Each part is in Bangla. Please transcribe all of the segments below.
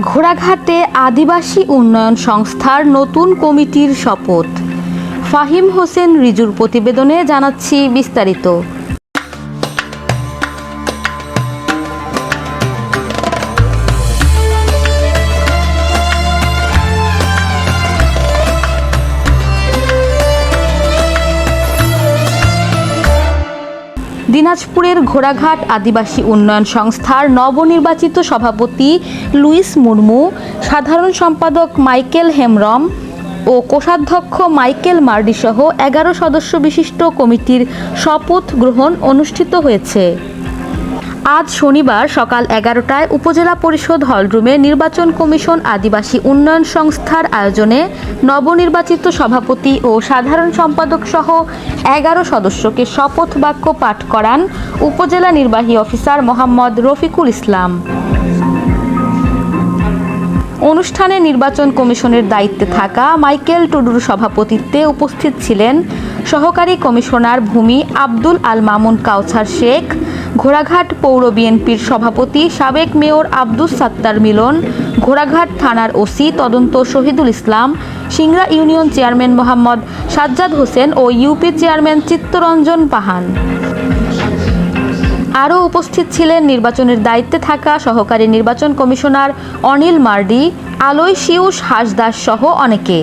ঘোড়াঘাটে আদিবাসী উন্নয়ন সংস্থার নতুন কমিটির শপথ। ফাহিম হোসেন রিজুর প্রতিবেদনে জানাচ্ছি বিস্তারিত। দিনাজপুরের ঘোড়াঘাট আদিবাসী উন্নয়ন সংস্থার নবনির্বাচিত সভাপতি লুইস মুর্মু, সাধারণ সম্পাদক মাইকেল হেমরম ও কোষাধ্যক্ষ মাইকেল মার্ডিসহ এগারো সদস্য বিশিষ্ট কমিটির শপথ গ্রহণ অনুষ্ঠিত হয়েছে। আজ শনিবার সকাল এগারোটায় উপজেলা পরিষদ হলরুমে নির্বাচন কমিশন আদিবাসী উন্নয়ন সংস্থার আয়োজনে নবনির্বাচিত সভাপতি ও সাধারণ সম্পাদক সহ এগারো সদস্যকে শপথ বাক্য পাঠ করান উপজেলা নির্বাহী অফিসার মোহাম্মদ রফিকুল ইসলাম। অনুষ্ঠানে নির্বাচন কমিশনের দায়িত্বে থাকা মাইকেল টুডুর সভাপতিত্বে উপস্থিত ছিলেন সহকারী কমিশনার ভূমি আব্দুল আল মামুন কাউছার শেখ ঘোড়াঘাট পৌর বিএনপির সভাপতি সাবেক মেয়র আব্দুস সাত্তার মিলন, ঘোড়াঘাট থানার ওসি তদন্ত শহীদুল ইসলাম, সিংড়া ইউনিয়ন চেয়ারম্যান মোহাম্মদ সাজ্জাদ হোসেন ও ইউপি চেয়ারম্যান চিত্তরঞ্জন পাহান। আরও উপস্থিত ছিলেন নির্বাচনের দায়িত্বে থাকা সহকারী নির্বাচন কমিশনার অনিল মার্ডি, আলোয় শিউস হাসদাস সহ অনেকে।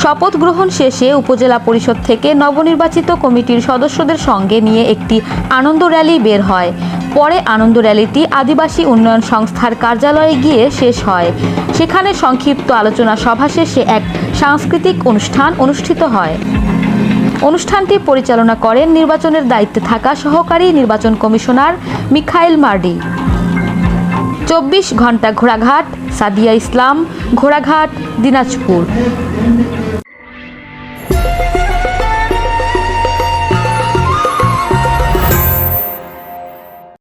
শপথ গ্রহণ শেষে উপজেলা পরিষদ থেকে নবনির্বাচিত কমিটির সদস্যদের সঙ্গে নিয়ে একটি আনন্দ র্যালি বের হয়। পরে আনন্দ র্যালিটি আদিবাসী উন্নয়ন সংস্থার কার্যালয়ে গিয়ে শেষ হয়। সেখানে সংক্ষিপ্ত আলোচনা সভা শেষে এক সাংস্কৃতিক অনুষ্ঠান অনুষ্ঠিত হয়। অনুষ্ঠানটি পরিচালনা করেন নির্বাচনের দায়িত্বে থাকা সহকারী নির্বাচন কমিশনার মিখাইল মার্ডি। চব্বিশ ঘণ্টা ঘোড়াঘাট সাদিয়া ইসলাম ঘোড়াঘাট দিনাজপুর।